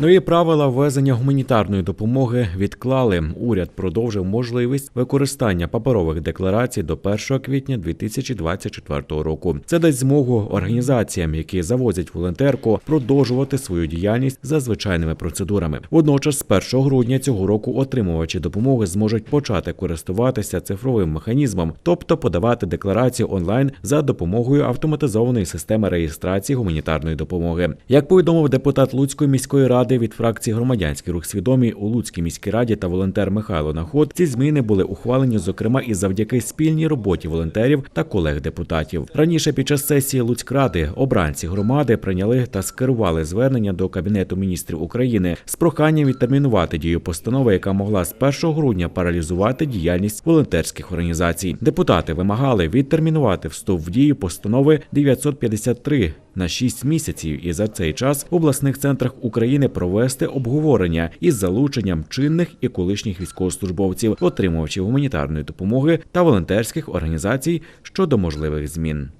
Нові правила ввезення гуманітарної допомоги відклали. Уряд продовжив можливість використання паперових декларацій до 1 квітня 2024 року. Це дасть змогу організаціям, які завозять волонтерку, продовжувати свою діяльність за звичайними процедурами. Водночас, з 1 грудня цього року отримувачі допомоги зможуть почати користуватися цифровим механізмом, тобто подавати декларацію онлайн за допомогою автоматизованої системи реєстрації гуманітарної допомоги. Як повідомив депутат Луцької міської ради від фракції громадянський рух свідомі у Луцькій міській раді та волонтер Михайло Наход, ці зміни були ухвалені, зокрема, і завдяки спільній роботі волонтерів та колег депутатів. Раніше під час сесії Луцькради обранці громади прийняли та скерували звернення до Кабінету міністрів України з проханням відтермінувати дію постанови, яка могла з 1 грудня паралізувати діяльність волонтерських організацій. Депутати вимагали відтермінувати вступ в дію постанови 953 на 6 місяців і за цей час в обласних центрах України провести обговорення із залученням чинних і колишніх військовослужбовців, отримувачів гуманітарної допомоги та волонтерських організацій щодо можливих змін.